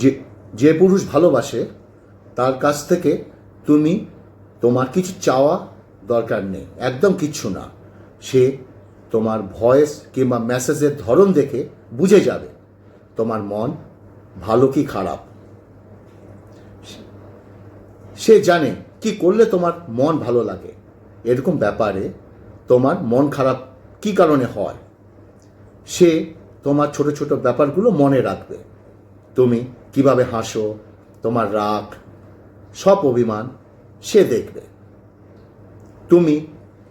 যে যে পুরুষ ভালোবাসে, তার কাছ থেকে তুমি তোমার কিছু চাওয়া দরকার নেই, একদম কিচ্ছু না। সে তোমার ভয়েস কিংবা মেসেজের ধরন দেখে বুঝে যাবে, তোমার মন ভালো কি খারাপ। সে জানে কি করলে তোমার মন ভালো লাগে। এরকম ব্যাপারে তোমার মন খারাপ কি কারণে হয়? সে তোমার ছোট ছোট ব্যাপারগুলো মনে রাখবে। তুমি কীভাবে হাসো, তোমার রাগ, সব অভিমান সে দেখবে। তুমি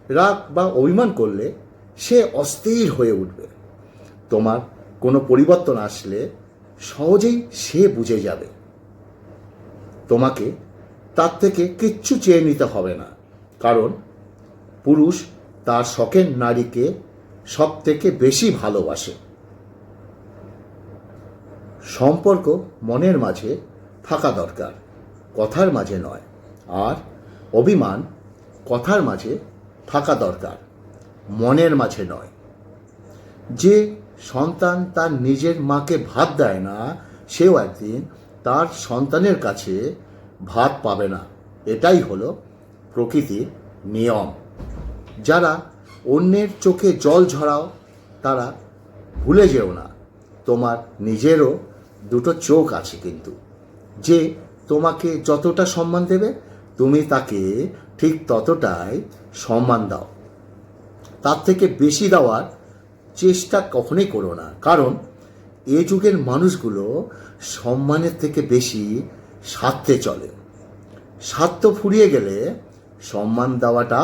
রাগ বা অভিমান করলে সে অস্থির হয়ে উঠবে। তোমার কোনো পরিবর্তন আসলে সহজেই সে বুঝে যাবে। তোমাকে তার থেকে কিচ্ছু চেয়ে নিতে হবে না, কারণ পুরুষ তার শখের নারীকে সব থেকে বেশি ভালোবাসে। সম্পর্ক মনের মাঝে থাকা দরকার, কথার মাঝে নয়। আর অভিমান কথার মাঝে থাকা দরকার, মনের মাঝে নয়। যে সন্তান তার নিজের মাকে ভাত দেয় না, সেও একদিন তার সন্তানের কাছে ভাত পাবে না। এটাই হলো প্রকৃতির নিয়ম। যারা অন্যের চোখে জল ঝরাও, তারা ভুলে যেও না। তোমার নিজেরও দুটো চোখ আছে কিন্তু, যে তোমাকে যতটা সম্মান দেবে, তুমি তাকে ঠিক ততটাই সম্মান দাও। তার থেকে বেশি দেওয়ার চেষ্টা কখনোই করো না, কারণ এ যুগের মানুষগুলো সম্মানের থেকে বেশি স্বার্থে চলে। স্বার্থ ফুরিয়ে গেলে সম্মান দেওয়াটা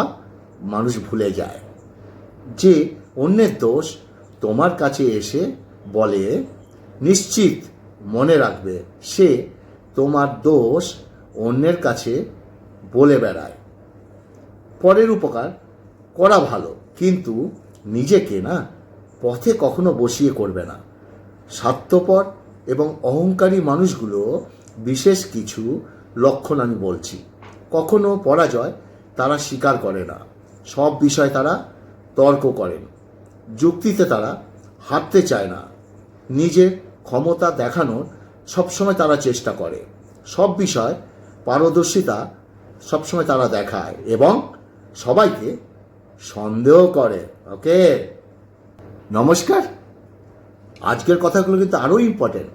মানুষ ভুলে যায়। যে অন্যের দোষ তোমার কাছে এসে বলে, নিশ্চিত মনে রাখবে, সে তোমার দোষ অন্যের কাছে বলে বেড়ায়। পরের উপকার, করা ভালো, কিন্তু নিজেকে না পথে কখনো বসিয়ে করবে না। স্বার্থপর এবং অহংকারী মানুষগুলো বিশেষ কিছু লক্ষণ আমি বলছি। কখনো পরাজয় তারা স্বীকার করে না। সব বিষয় তারা তর্ক করেন। যুক্তিতে তারা হাঁটতে চায় না। নিজের ক্ষমতা দেখানোর সবসময় তারা চেষ্টা করে। সব বিষয় পারদর্শিতা সবসময় তারা দেখায় এবং সবাইকে সন্দেহ করে ওকে নমস্কার। আজকের কথাগুলো কিন্তু আরও ইম্পর্টেন্ট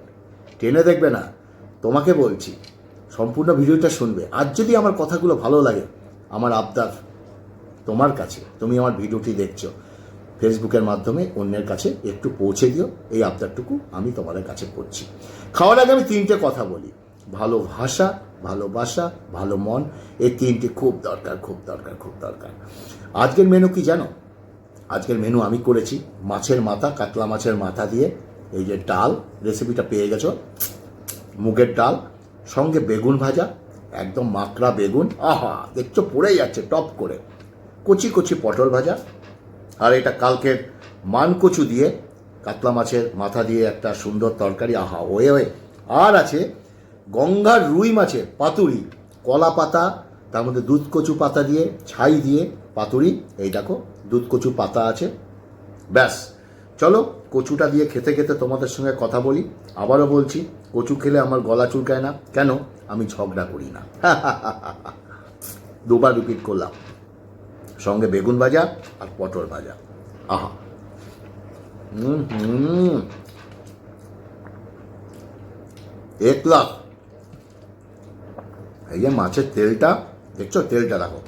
টেনে দেখবে না, তোমাকে বলছি, সম্পূর্ণ ভিডিওটা শুনবে। আজ যদি আমার কথাগুলো ভালো লাগে, আমার আবদার তোমার কাছে, তুমি আমার ভিডিওটি দেখছ। ফেসবুকের মাধ্যমে অন্যের কাছে একটু পৌঁছে দিও, এই আবদারটুকু আমি তোমাদের কাছে করছি। খাওয়ার আগে আমি তিনটে কথা বলি। ভালো ভাষা ভালোবাসা ভালো মন, এই তিনটে খুব দরকার খুব দরকার খুব দরকার। আজকের মেনু কি জানো? আজকের মেনু আমি করেছি মাছের মাথা, কাতলা মাছের মাথা দিয়ে। এই যে ডাল রেসিপিটা পেয়ে গেছো? মুগের ডাল, সঙ্গে বেগুন ভাজা, একদম মাকড়া বেগুন। আহা, দেখছ, পড়ে যাচ্ছে, টপ করে। কচি কচি পটল ভাজা আর এটা কালকের মানকচু দিয়ে কাতলা মাছের মাথা দিয়ে একটা সুন্দর তরকারি। আহা, ওয়ে ওয়ে। আর আছে গঙ্গার রুই মাছের পাতুরি, কলা পাতা, তার মধ্যে দুধ কচু পাতা দিয়ে, ছাই দিয়ে পাতুরি। এই দেখো, দুধ কচু পাতা আছে। ব্যাস, চলো কচুটা দিয়ে খেতে খেতে তোমাদের সঙ্গে কথা বলি। আবারও বলছি, কচু খেলে আমার গলা চুলকায় না। কেন? আমি ঝগড়া করি না। দুবার রিপিট করলাম। সঙ্গে বেগুন ভাজা আর পটল ভাজা। আহা। হুম হুম এক লাখ এই যে মাছের তেলটা দেখছ? তেলটা দেখো।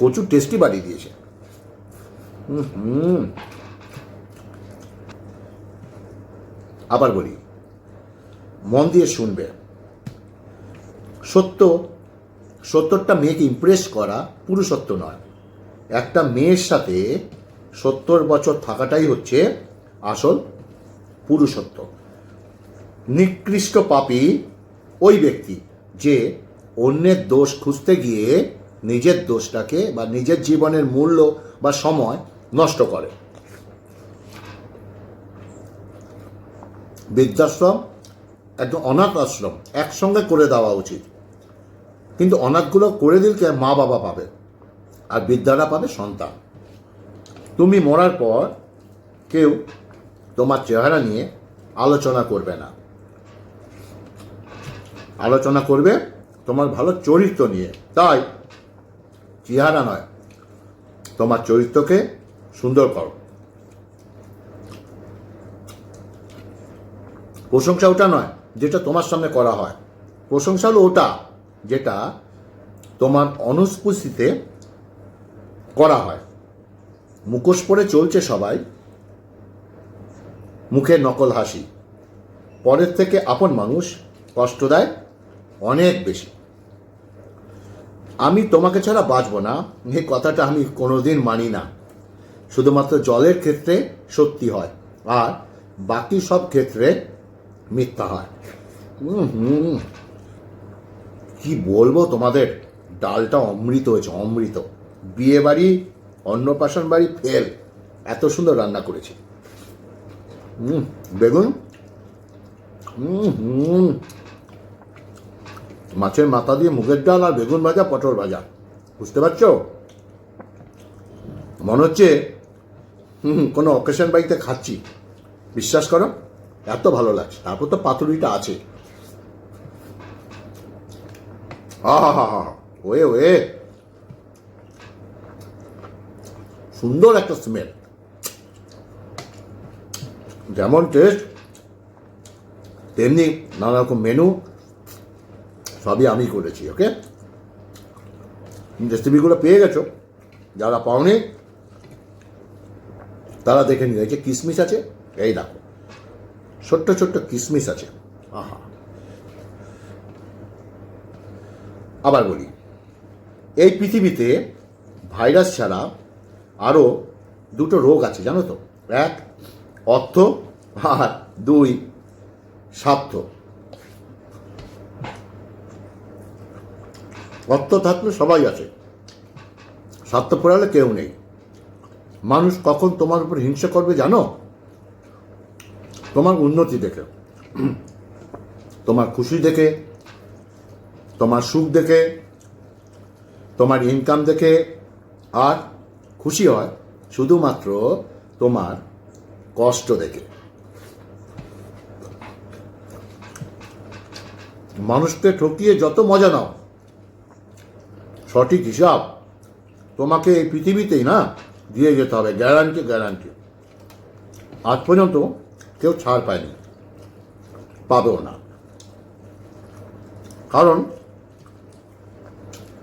কচু টেস্টি বাড়িয়ে দিয়েছে। হুম আবার বলি মন দিয়ে শুনবে। সত্য সত্তরটা মেয়েকে ইমপ্রেস করা পুরুষত্ব নয়। একটা মেয়ের সাথে সত্তর বছর থাকাটাই হচ্ছে আসল পুরুষত্ব নিকৃষ্ট পাপী ওই ব্যক্তি যে অন্যের দোষ খুঁজতে গিয়ে নিজের দোষটাকে বা নিজের জীবনের মূল্য বা সময় নষ্ট করে। বৃদ্ধাশ্রম, একদম অনাথ আশ্রম একসঙ্গে করে দেওয়া উচিত। কিন্তু অনাথগুলো করে দিলে মা বাবা পাবে, আর বৃদ্ধারা পাবে সন্তান। তুমি মরার পর কেউ তোমার চেহারা নিয়ে আলোচনা করবে না। আলোচনা করবে তোমার ভালো চরিত্র নিয়ে। তাই চেহারা নয়, তোমার চরিত্রকে সুন্দর করো। প্রশংসা ওটা নয়, যেটা তোমার সামনে করা হয়। প্রশংসা হলো ওটা। যেটা তোমার অনুপস্থিতিতে করা হয়। মুখোশ পরে চলছে সবাই। মুখে নকল হাসি। পরের থেকে আপন মানুষ কষ্ট দেয় অনেক বেশি। আমি তোমাকে ছাড়া বাঁচবো না। এই কথাটা আমি কোনোদিন মানি না। শুধুমাত্র জলের ক্ষেত্রে সত্যি হয় আর বাকি সব ক্ষেত্রে মিথ্যা হয়। হুম হুম। কি বলব তোমাদের? ডালটা অমৃত হয়েছে, অমৃত। বিয়ে বাড়ি অন্নপ্রাশন বাড়ি ফেল। এত সুন্দর রান্না করেছি। হুম বেগুন? হুম মাছের মাথা দিয়ে মুগের ডাল আর বেগুন ভাজা, পটল ভাজা। বুঝতে পারছ? মনে হচ্ছে, হুম, কোনো অকেশন বাড়িতে খাচ্ছি। বিশ্বাস করো, এত ভালো লাগছে। তারপর তো পাতুরিটা আছে। আহা ওয়ে ওয়ে। সুন্দর একটা স্মেল যেমন টেস্ট তেমনি নানা রকম মেনু সবই আমি করেছি ওকে রেসিপিগুলো পেয়ে গেছো, যারা পাওনি, তারা দেখে নিও, এই যে কিশমিশ আছে, এই দেখো, ছোট্ট ছোট্ট কিশমিশ আছে। আহা। আবার বলি, এই পৃথিবীতে ভাইরাস ছাড়া আরও দুটো রোগ আছে, জানো তো? এক, অর্থ, আর দুই, স্বার্থ। অর্থ থাকলে সবাই আছে। স্বার্থ পড়ালে কেউ নেই। মানুষ কখন তোমার উপর হিংসা করবে জানো? তোমার উন্নতি দেখে, তোমার খুশি দেখে তোমার সুখ দেখে, তোমার ইনকাম দেখে, আর খুশি হয় শুধুমাত্র তোমার কষ্ট দেখে। মানুষকে ঠকিয়ে যত মজা নাও, সঠিক হিসাব তোমাকে এই পৃথিবীতেই না দিয়ে যেতে হবে গ্যারান্টি গ্যারান্টি আজ পর্যন্ত কেউ ছাড় পায়নি, পাবেও না। কারণ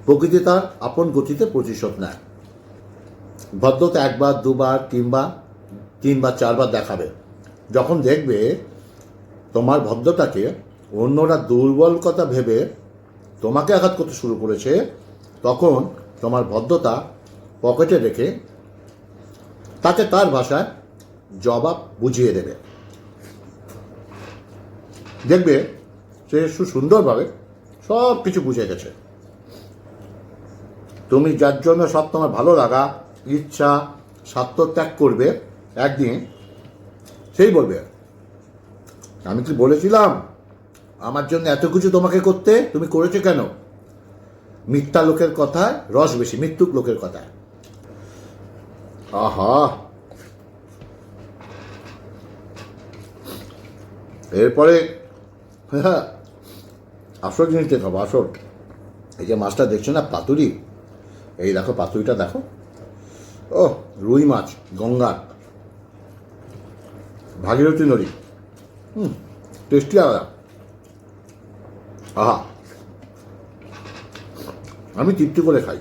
প্রকৃতি তার আপন গতিতে প্রতিশোধ নেয়। ভদ্রতা একবার, দুবার, তিনবার তিনবার, চারবার দেখাবে। যখন দেখবে তোমার ভদ্রতাকে অন্যরা দুর্বল কথা ভেবে তোমাকে আঘাত করতে শুরু করেছে, তখন তোমার ভদ্রতা পকেটে রেখে তাকে তার ভাষায় জবাব বুঝিয়ে দেবে। দেখবে সে সুন্দরভাবে সব কিছু বুঝে গেছে। তুমি যার জন্য সব তোমার ভালো লাগা, ইচ্ছা, স্বার্থ ত্যাগ করবে, একদিন সেই বলবে, আমি কি বলেছিলাম? আমার জন্য এত কিছু তোমাকে করতে? তুমি করেছ কেন? মিথ্যা লোকের কথায় রস বেশি, মৃত্যুক লোকের কথায়। আহা! এরপরে হ্যাঁ আসল জিনিসটা খাব আসল। এই যে মাছটা দেখছ না, পাতুরি? এই দেখো পাতুরিটা দেখো। ও রুই মাছ, গঙ্গার। ভাগীরথী নদী। হুম, টেস্টি আলাদা। আহা। আমি তৃপ্তি করে খাই।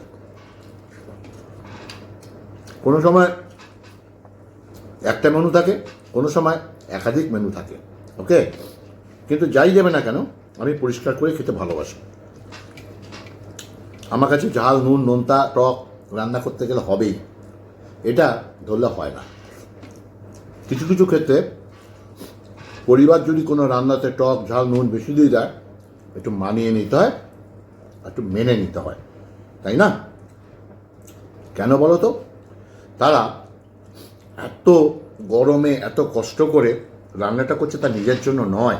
কোনো সময় একটা মেনু থাকে, কোনো সময় একাধিক মেনু থাকে ওকে কিন্তু যাই যাবে না কেন, আমি পরিষ্কার করে খেতে ভালোবাসি। আমার কাছে ঝাল নুন, নোনতা, টক রান্না করতে গেলে হবেই। এটা ধরলে হয় না। কিছু কিছু ক্ষেত্রে পরিবার যদি কোনো রান্নাতে টক ঝাল নুন বেশি দিয়ে দেয়, একটু মানিয়ে নিতে হয় একটু মেনে নিতে হয়। তাই না? কেন বলো তো? তারা এত গরমে, এত কষ্ট করে রান্নাটা করছে তার নিজের জন্য নয়।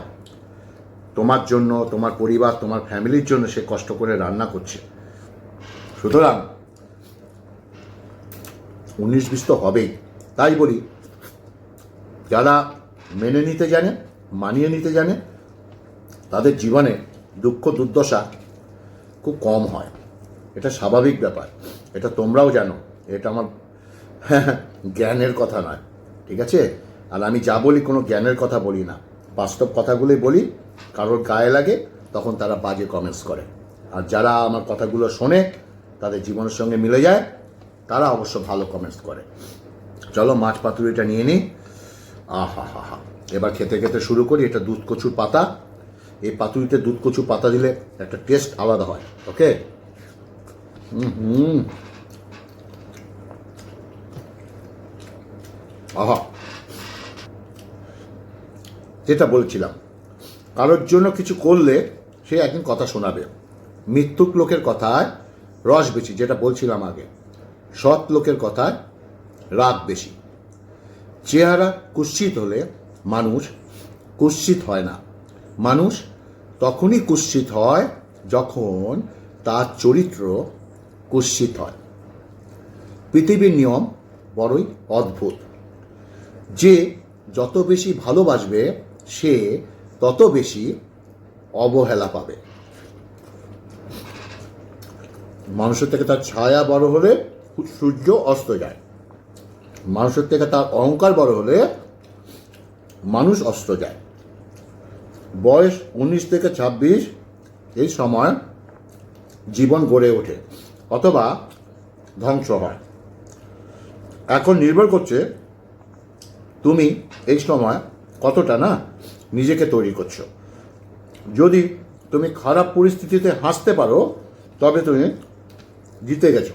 তোমার জন্য, তোমার পরিবার, তোমার ফ্যামিলির জন্য সে কষ্ট করে রান্না করছে। সুতরাং উনিশ বিশ তো হবেই। তাই বলি, যারা মেনে নিতে জানে, মানিয়ে নিতে জানে, তাদের জীবনে দুঃখ দুর্দশা খুব কম হয়। এটা স্বাভাবিক ব্যাপার। এটা তোমরাও জানো। এটা আমার জ্ঞানের কথা নয়। ঠিক আছে? আর আমি যা বলি কোনো জ্ঞানের কথা বলি না। বাস্তব কথাগুলোই বলি, কারোর গায়ে লাগে, তখন তারা বাজে কমেন্টস করে। আর যারা আমার কথাগুলো শোনে তাদের জীবনের সঙ্গে মিলে যায়, তারা অবশ্য ভালো কমেন্টস করে। চলো মাছ পাতুরিটা নিয়ে নিই আহা হা হা এবার খেতে খেতে শুরু করি, এটা দুধ কচুর পাতা। এই পাতুরিতে দুধ কচু পাতা দিলে একটা টেস্ট আলাদা হয় ওকে হুম। আহা। যেটা বলছিলাম, কারোর জন্য কিছু করলে সে একদিন কথা শোনাবে। মৃত্যুক লোকের কথায় রস বেশি, যেটা বলছিলাম আগে। সৎ লোকের কথায় রাগ বেশি। চেহারা কুৎসিত হলে মানুষ কুৎসিত হয় না। মানুষ তখনই কুৎসিত হয় যখন তার চরিত্র কুৎসিত হয়। পৃথিবীর নিয়ম বড়ই অদ্ভুত। যে যত বেশি ভালোবাসবে, সে তত বেশি অবহেলা পাবে। মানুষের থেকে তার ছায়া বড় হলে সূর্য অস্ত যায়। মানুষের থেকে তার অহংকার বড় হলে মানুষ অস্ত যায়। বয়স উনিশ থেকে ছাব্বিশ এই সময় জীবন গড়ে ওঠে অথবা ধ্বংস হয়। এখন নির্ভর করছে তুমি এই সময় কতটা না নিজেকে তৈরি করছ। যদি তুমি খারাপ পরিস্থিতিতে হাসতে পারো, তবে তুমি জিতে গেছো।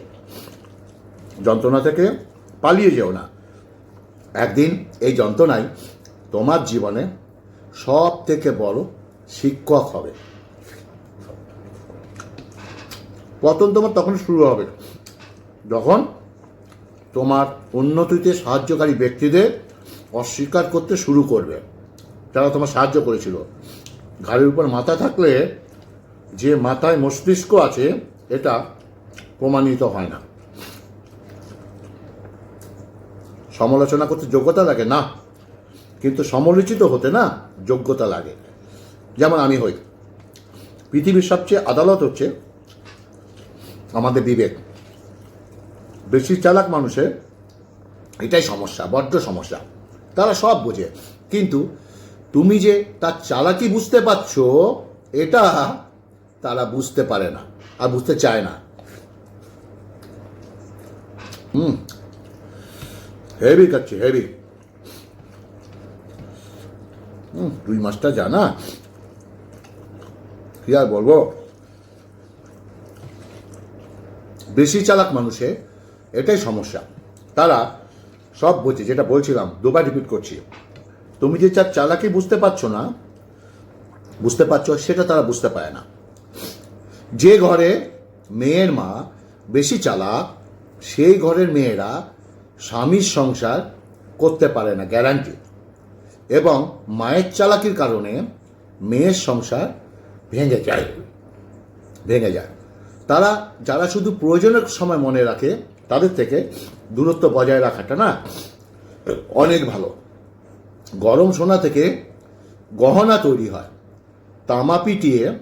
যন্ত্রণা থেকে পালিয়ে যেও না। একদিন এই যন্ত্রণাই তোমার জীবনে সব থেকে বড় শিক্ষক হবে। পতন তোমার তখন শুরু হবে। যখন তোমার উন্নতিতে সাহায্যকারী ব্যক্তিদের অস্বীকার করতে শুরু করবে, যারা তোমার সাহায্য করেছিল। ঘাড়ের উপর মাথা থাকলে যে মাথায় মস্তিষ্ক আছে, এটা প্রমাণিত হয় না। সমালোচনা করতে যোগ্যতা লাগে না, কিন্তু সমালোচিত হতে না যোগ্যতা লাগে। যেমন আমি হই। পৃথিবীর সবচেয়ে আদালত হচ্ছে আমাদের বিবেক। বেশি চালাক মানুষের এটাই সমস্যা, বড্ড সমস্যা। তারা সব বোঝে। কিন্তু তুমি যে তার চালাকি বুঝতে পারছ, এটা তারা বুঝতে পারে না আর বুঝতে চায় না। হুম হেভি খাচ্ছি হেভি হুম দুই মাসটা জানা কি আর বলব বেশি চালাক মানুষে এটাই সমস্যা। তারা সব বোঝে যেটা বলছিলাম, দুবার রিপিট করছি। তুমি যে চার চালাকি বুঝতে পারছ না, বুঝতে পারছ, সেটা তারা বুঝতে পারে না। যে ঘরে মেয়ের মা বেশি চালাক সেই ঘরের মেয়েরা স্বামীর সংসার করতে পারে না গ্যারান্টি এবং মায়ের চালাকির কারণে মেয়ের সংসার ভেঙে যায় ভেঙে যায়। তারা, যারা শুধু প্রয়োজনের সময় মনে রাখে, তাদের থেকে দূরত্ব বজায় রাখাটা না, অনেক ভালো। গরম সোনা থেকে গহনা তৈরি হয়, তামা পিটিয়ে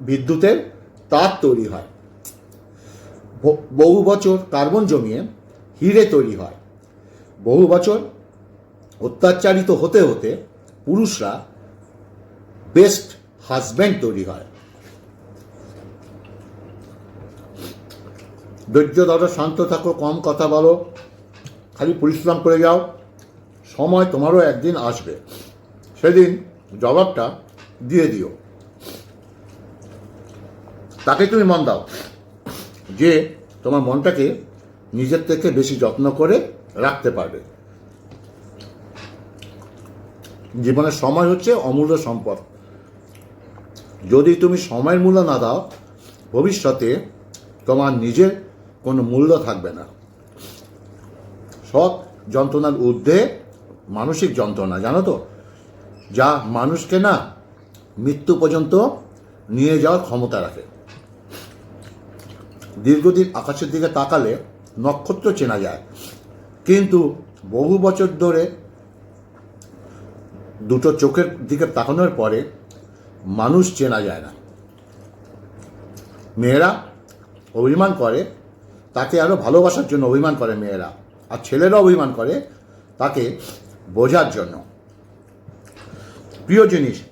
বিদ্যুতের তার তৈরি হয়। বহু বছর কার্বন জমিয়ে হিরে তৈরি হয়। বহু বছর অত্যাচারিত হতে হতে পুরুষরা বেস্ট হাজব্যান্ড তৈরি হয়। ধৈর্য ধরো, শান্ত থাকো, কম কথা বলো, খালি পরিশ্রম করে যাও। সময় তোমারও একদিন আসবে। সেদিন জবাবটা দিয়ে দিও। তাকে তুমি মন দাও। যে তোমার মনটাকে নিজের থেকে বেশি যত্ন করে রাখতে পারবে। জীবনের সময় হচ্ছে অমূল্য সম্পদ। যদি তুমি সময়ের মূল্য না দাও, ভবিষ্যতে তোমার নিজের কোনো মূল্য থাকবে না। সব যন্ত্রণার ঊর্ধ্বে মানসিক যন্ত্রণা, জানো তো? যা মানুষকে না মৃত্যু পর্যন্ত নিয়ে যাওয়ার ক্ষমতা রাখে। দীর্ঘদিন আকাশের দিকে তাকালে নক্ষত্র চেনা যায়। কিন্তু বহু বছর ধরে দুটো চোখের দিকে তাকানোর পরে মানুষ চেনা যায় না। মেয়েরা অভিমান করে, তাকে আরও ভালোবাসার জন্য অভিমান করে মেয়েরা, আর ছেলেরা অভিমান করে তাকে বোঝার জন্য। প্রিয় জিনিস,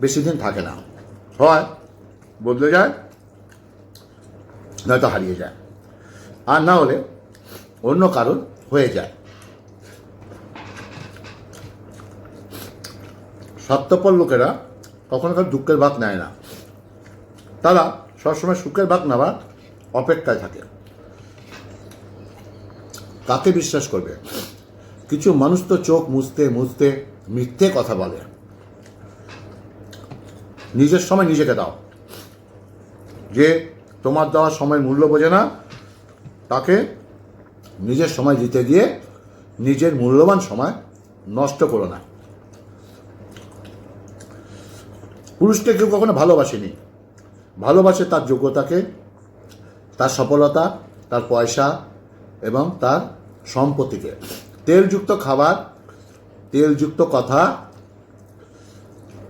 বেশি দিন থাকে না। হয়, বদলে যায় নয়তো হারিয়ে যায়। আর না হলে অন্য কারণ হয়ে যায়। স্বার্থপর লোকেরা কখনো কারও দুঃখের ভাগ নেয় না। তারা সবসময় সুখের ভাগ নেওয়ার অপেক্ষায় থাকে। কাকে বিশ্বাস করবে? কিছু মানুষ তো চোখ মুছতে মুছতে মিথ্যে কথা বলে। নিজের সময় নিজেকে দাও। যে তোমার দেওয়া সময় মূল্য বোঝে না, তাকে নিজের সময় দিতে গিয়ে নিজের মূল্যবান সময় নষ্ট করো না। পুরুষকে কেউ কখনো ভালোবাসেনি। ভালোবাসে তার যোগ্যতাকে, তার সফলতা, তার পয়সা এবং তার সম্পত্তিকে। তেলযুক্ত খাবার, তেলযুক্ত কথা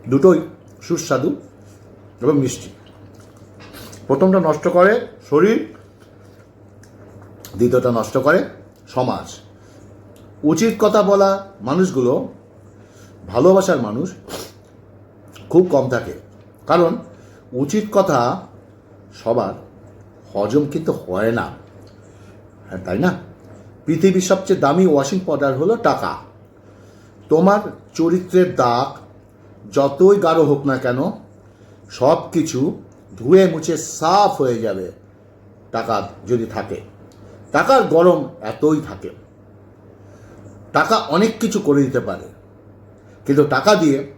দুটোই সুস্বাদু এবং মিষ্টি। প্রথমটা নষ্ট করে শরীর, দ্বিতীয়টা নষ্ট করে সমাজ। উচিত কথা বলা মানুষগুলো, ভালোবাসার মানুষ খুব কম থাকে। কারণ উচিত কথা সবার হজম কিন্তু হয় না। হ্যাঁ তাই না? পৃথিবীর সবচেয়ে দামি ওয়াশিং পাউডার হলো টাকা। তোমার চরিত্রের দাগ যতই গাঢ় হোক না কেন সব কিছু ধুয়ে মুছে সাফ হয়ে যাবে টাকা যদি থাকে। টাকার গরম এতই থাকে। টাকা অনেক কিছু করে দিতে পারে। কিন্তু টাকা দিয়ে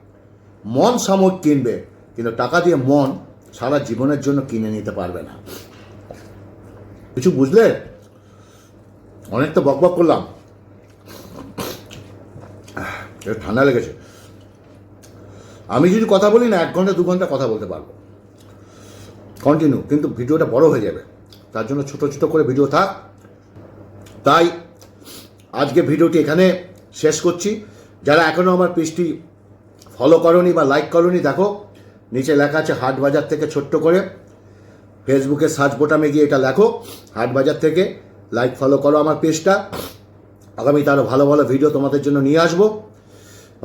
মন সাময়িক কিনবে, কিন্তু টাকা দিয়ে মন সারা জীবনের জন্য কিনে নিতে পারবে না। কিছু বুঝলে? অনেক তো বক বক করলাম ঠান্ডা লেগেছে। আমি যদি কথা বলি না, এক ঘণ্টা, দু ঘণ্টা কথা বলতে পারব। কন্টিনিউ কিন্তু ভিডিওটা বড় হয়ে যাবে। তার জন্য ছোট ছোট করে ভিডিও থাক। তাই আজকে ভিডিওটি এখানে শেষ করছি। যারা এখনও আমার পেজটি ফলো করনি বা লাইক করনি, দেখো, নিচে লেখা আছে হাট বাজার থেকে ছোট্ট করে। ফেসবুকে সার্চ বোটামে গিয়ে এটা লেখো হাট বাজার থেকে লাইক ফলো করো আমার পেজটা। আগামীতে আরও ভালো ভালো ভিডিও তোমাদের জন্য নিয়ে আসব।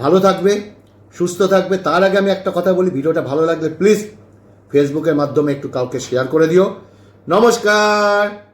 ভালো থাকবে, সুস্থ থাকবে। তার আগে আমি একটা কথা বলি, ভিডিওটা ভালো লাগলে প্লিজ ফেসবুকের মাধ্যমে একটু কাউকে শেয়ার করে দিও। নমস্কার!